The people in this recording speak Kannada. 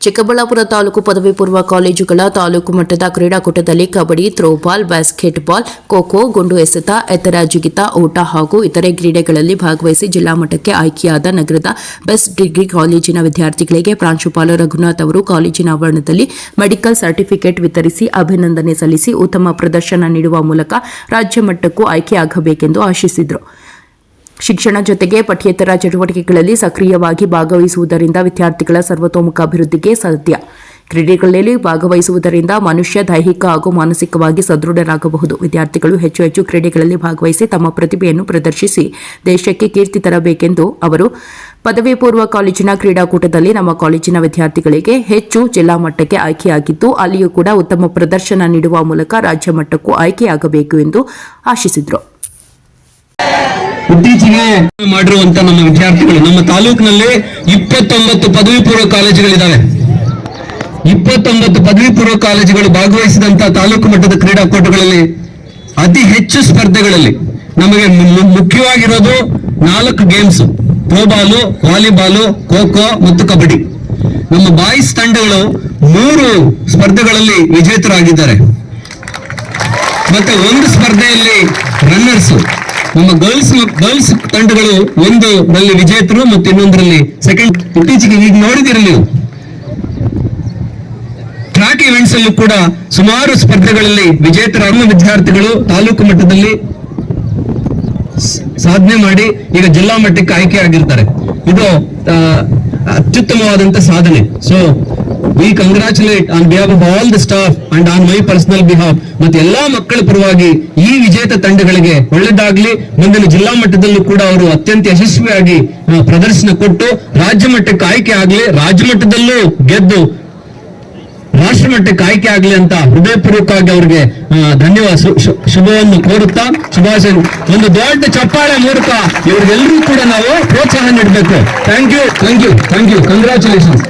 ಚಿಕ್ಕಬಳ್ಳಾಪುರ ತಾಲೂಕು ಪದವಿ ಪೂರ್ವ ಕಾಲೇಜುಗಳ ತಾಲೂಕು ಮಟ್ಟದ ಕ್ರೀಡಾಕೂಟದಲ್ಲಿ ಕಬಡ್ಡಿ ಥ್ರೋಬಾಲ್ ಬ್ಯಾಸ್ಕೆಟ್ಬಾಲ್ ಖೋಖೋ, ಗುಂಡು ಎಸೆತ, ಎತ್ತರ ಜಿಗಿತ ಓಟ ಹಾಗೂ ಇತರೆ ಕ್ರೀಡೆಗಳಲ್ಲಿ ಭಾಗವಹಿಸಿ ಜಿಲ್ಲಾ ಮಟ್ಟಕ್ಕೆ ಆಯ್ಕೆಯಾದ ನಗರದ ಬೆಸ್ಟ್ ಡಿಗ್ರಿ ಕಾಲೇಜಿನ ವಿದ್ಯಾರ್ಥಿಗಳಿಗೆ ಪ್ರಾಂಶುಪಾಲ ರಘುನಾಥ್ ಅವರು ಕಾಲೇಜಿನ ಆವರಣದಲ್ಲಿ ಮೆಡಿಕಲ್ ಸರ್ಟಿಫಿಕೇಟ್ ವಿತರಿಸಿ ಅಭಿನಂದನೆ ಸಲ್ಲಿಸಿ ಉತ್ತಮ ಪ್ರದರ್ಶನ ನೀಡುವ ಮೂಲಕ ರಾಜ್ಯ ಮಟ್ಟಕ್ಕೂ ಆಯ್ಕೆಯಾಗಬೇಕೆಂದು ಆಶಿಸಿದರು. ಶಿಕ್ಷಣ ಜೊತೆಗೆ ಪಠ್ಯೇತರ ಚಟುವಟಿಕೆಗಳಲ್ಲಿ ಸಕ್ರಿಯವಾಗಿ ಭಾಗವಹಿಸುವುದರಿಂದ ವಿದ್ಯಾರ್ಥಿಗಳ ಸರ್ವತೋಮುಖ ಅಭಿವೃದ್ಧಿಗೆ ಸಾಧ್ಯ. ಕ್ರೀಡೆಗಳಲ್ಲಿ ಭಾಗವಹಿಸುವುದರಿಂದ ಮನುಷ್ಯ ದೈಹಿಕ ಹಾಗೂ ಮಾನಸಿಕವಾಗಿ ಸದೃಢರಾಗಬಹುದು. ವಿದ್ಯಾರ್ಥಿಗಳು ಹೆಚ್ಚು ಹೆಚ್ಚು ಕ್ರೀಡೆಗಳಲ್ಲಿ ಭಾಗವಹಿಸಿ ತಮ್ಮ ಪ್ರತಿಭೆಯನ್ನು ಪ್ರದರ್ಶಿಸಿ ದೇಶಕ್ಕೆ ಕೀರ್ತಿ ತರಬೇಕೆಂದು ಅವರು ಪದವಿ ಪೂರ್ವ ಕಾಲೇಜಿನ ಕ್ರೀಡಾಕೂಟದಲ್ಲಿ ನಮ್ಮ ಕಾಲೇಜಿನ ವಿದ್ಯಾರ್ಥಿಗಳಿಗೆ ಹೆಚ್ಚು ಜಿಲ್ಲಾ ಮಟ್ಟಕ್ಕೆ ಆಯ್ಕೆಯಾಗಿದ್ದು, ಅಲ್ಲಿಯೂ ಕೂಡ ಉತ್ತಮ ಪ್ರದರ್ಶನ ನೀಡುವ ಮೂಲಕ ರಾಜ್ಯ ಮಟ್ಟಕ್ಕೂ ಆಯ್ಕೆಯಾಗಬೇಕು ಎಂದು ಆಶಿಸಿದರು. ಇತ್ತೀಚೆಗೆ ಮಾಡಿರುವಂತ ನಮ್ಮ ವಿದ್ಯಾರ್ಥಿಗಳು, ನಮ್ಮ ತಾಲೂಕಿನಲ್ಲಿ ಇಪ್ಪತ್ತೊಂಬತ್ತು ಪದವಿ ಪೂರ್ವ ಕಾಲೇಜುಗಳಿದ್ದಾವೆ ಇಪ್ಪತ್ತೊಂಬತ್ತು ಪದವಿ ಪೂರ್ವ ಕಾಲೇಜುಗಳು ಭಾಗವಹಿಸಿದಂತ ತಾಲೂಕು ಮಟ್ಟದ ಕ್ರೀಡಾಕೂಟಗಳಲ್ಲಿ ಅತಿ ಹೆಚ್ಚು ಸ್ಪರ್ಧೆಗಳಲ್ಲಿ ನಮಗೆ ಮುಖ್ಯವಾಗಿರೋದು ನಾಲ್ಕು games throwball volleyball kho kho ಮತ್ತು ಕಬಡ್ಡಿ. ನಮ್ಮ ಬಾಯ್ಸ್ ತಂಡಗಳು ಮೂರು ಸ್ಪರ್ಧೆಗಳಲ್ಲಿ ವಿಜೇತರಾಗಿದ್ದಾರೆ. ಮತ್ತೆ ಒಂದು ಸ್ಪರ್ಧೆಯಲ್ಲಿ ರನ್ನರ್ಸ್ ನಮ್ಮ ಗರ್ಲ್ಸ್ ಗರ್ಲ್ಸ್ ತಂಡಗಳು ಒಂದು ನಲ್ಲಿ ವಿಜೇತರು ಮತ್ತು ಇನ್ನೊಂದರಲ್ಲಿ ಸೆಕೆಂಡ್ ಇತ್ತೀಚೆಗೆ ಈಗ ನೋಡಿದಿರಲಿ. ನೀವು ಟ್ರ್ಯಾಕ್ ಇವೆಂಟ್ಸ್ ಅಲ್ಲೂ ಕೂಡ ಸುಮಾರು ಸ್ಪರ್ಧೆಗಳಲ್ಲಿ ವಿಜೇತರ ಅನ್ನ ವಿದ್ಯಾರ್ಥಿಗಳು ತಾಲೂಕು ಮಟ್ಟದಲ್ಲಿ ಸಾಧನೆ ಮಾಡಿ ಈಗ ಜಿಲ್ಲಾ ಮಟ್ಟಕ್ಕೆ ಆಯ್ಕೆ ಆಗಿರ್ತಾರೆ ಇದು ಅತ್ಯುತ್ತಮವಾದಂತ ಸಾಧನೆ. So we congratulate on behalf of all the staff and on my personal behalf ಮತ್ತೆ ಎಲ್ಲಾ ಮಕ್ಕಳ ಪರವಾಗಿ ಈ ವಿಜೇತ ತಂಡಗಳಿಗೆ ಒಳ್ಳೆದಾಗ್ಲಿ, ಮುಂದಿನ ಜಿಲ್ಲಾ ಮಟ್ಟದಲ್ಲೂ ಕೂಡ ಅವರು ಅತ್ಯಂತ ಯಶಸ್ವಿಯಾಗಿ ಪ್ರದರ್ಶನ ಕೊಟ್ಟು ರಾಜ್ಯ ಮಟ್ಟಕ್ಕೆ ಆಯ್ಕೆ ಆಗ್ಲಿ, ರಾಜ್ಯ ಮಟ್ಟದಲ್ಲೂ ಗೆದ್ದು, ರಾಷ್ಟ್ರ ಮಟ್ಟಕ್ಕೆ ಆಯ್ಕೆ ಆಗ್ಲಿ ಅಂತ ಹೃದಯಪೂರ್ವಕವಾಗಿ ಅವರಿಗೆ ಧನ್ಯವಾದ ಶುಭವನ್ನು ಕೋರುತ್ತಾ, ಶುಭಾಶಯ, ಒಂದು ದೊಡ್ಡ ಚಪ್ಪಾಳೆ ಮೂಲಕ ಇವರಿಗೆಲ್ಲರೂ ಕೂಡ ನಾವು ಪ್ರೋತ್ಸಾಹ ನೀಡಬೇಕು. Thank you thank you thank you congratulations